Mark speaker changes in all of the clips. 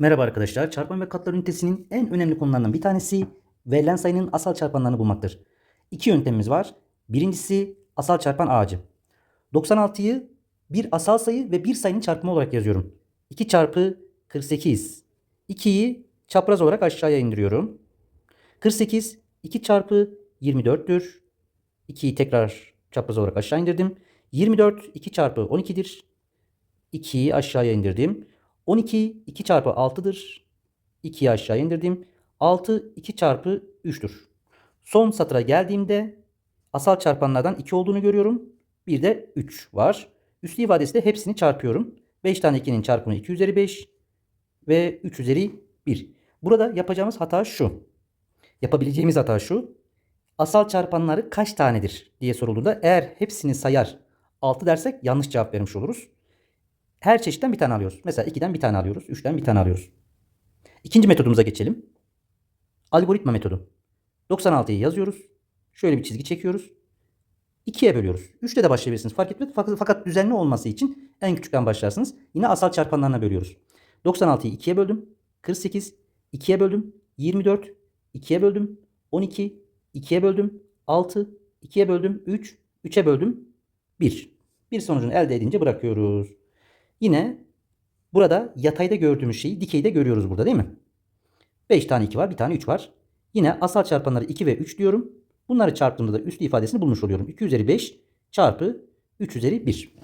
Speaker 1: Merhaba arkadaşlar. Çarpma ve katlar ünitesinin en önemli konularından bir tanesi verilen sayının asal çarpanlarını bulmaktır. İki yöntemimiz var. Birincisi asal çarpan ağacı. 96'yı bir asal sayı ve bir sayının çarpımı olarak yazıyorum. 2 çarpı 48. 2'yi çapraz olarak aşağıya indiriyorum. 48 2 çarpı 24'tür. 2'yi tekrar çapraz olarak aşağı indirdim. 24 2 çarpı 12'dir. 2'yi aşağıya indirdim. 12 2 çarpı 6'dır. 2'yi aşağı indirdim. 6 2 çarpı 3'tür. Son satıra geldiğimde asal çarpanlardan 2 olduğunu görüyorum. Bir de 3 var. Üslü ifadesi de hepsini çarpıyorum. 5 tane 2'nin çarpımı 2 üzeri 5 ve 3 üzeri 1. Burada yapacağımız hata şu. Yapabileceğimiz hata şu. Asal çarpanları kaç tanedir diye sorulduğunda eğer hepsini sayar 6 dersek yanlış cevap vermiş oluruz. Her çeşitten bir tane alıyoruz. Mesela 2'den bir tane alıyoruz. 3'ten bir tane alıyoruz. İkinci metodumuza geçelim. Algoritma metodu. 96'yı yazıyoruz. Şöyle bir çizgi çekiyoruz. 2'ye bölüyoruz. 3'te de başlayabilirsiniz. Fark etmez. Fakat, düzenli olması için en küçükten başlarsınız. Yine asal çarpanlarına bölüyoruz. 96'yı 2'ye böldüm. 48. 2'ye böldüm. 24. 2'ye böldüm. 12. 2'ye böldüm. 6. 2'ye böldüm. 3. 3'e böldüm. 1. Bir sonucunu elde edince bırakıyoruz. Yine burada yatayda gördüğümüz şeyi dikeyde görüyoruz burada değil mi? 5 tane 2 var, bir tane 3 var. Yine asal çarpanları 2 ve 3 diyorum. Bunları çarptığımda da üslü ifadesini bulmuş oluyorum. 2 üzeri 5 çarpı 3 üzeri 1.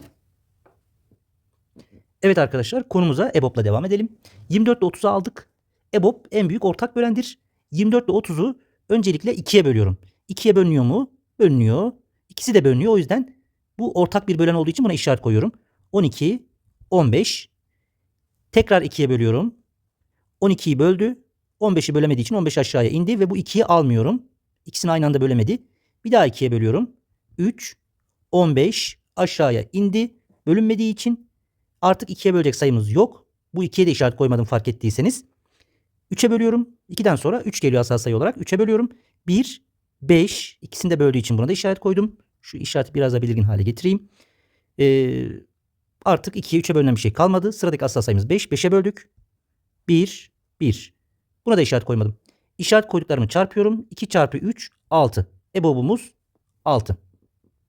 Speaker 1: Evet arkadaşlar konumuza EBOB'la devam edelim. 24 ile 30'u aldık. EBOB en büyük ortak bölendir. 24 ile 30'u öncelikle 2'ye bölüyorum. 2'ye bölünüyor mu? Bölünüyor. İkisi de bölünüyor. O yüzden bu ortak bir bölen olduğu için buna işaret koyuyorum. 12, 15. Tekrar 2'ye bölüyorum. 12'yi böldü. 15'i bölemediği için 15 aşağıya indi ve bu 2'yi almıyorum. İkisini aynı anda bölemedi. Bir daha 2'ye bölüyorum. 3, 15 aşağıya indi. Bölünmediği için artık 2'ye bölecek sayımız yok. Bu 2'ye de işaret koymadım fark ettiyseniz. 3'e bölüyorum. 2'den sonra 3 geliyor asal sayı olarak. 3'e bölüyorum. 1, 5. İkisini de böldüğü için buna da işaret koydum. Şu işareti biraz daha belirgin hale getireyim. Ee, artık 2'ye 3'e bölünen bir şey kalmadı. Sıradaki asal sayımız 5. 5'e böldük. 1, 1. Buna da işaret koymadım. İşaret koyduklarımı çarpıyorum. 2 çarpı 3, 6. EBOB'umuz 6.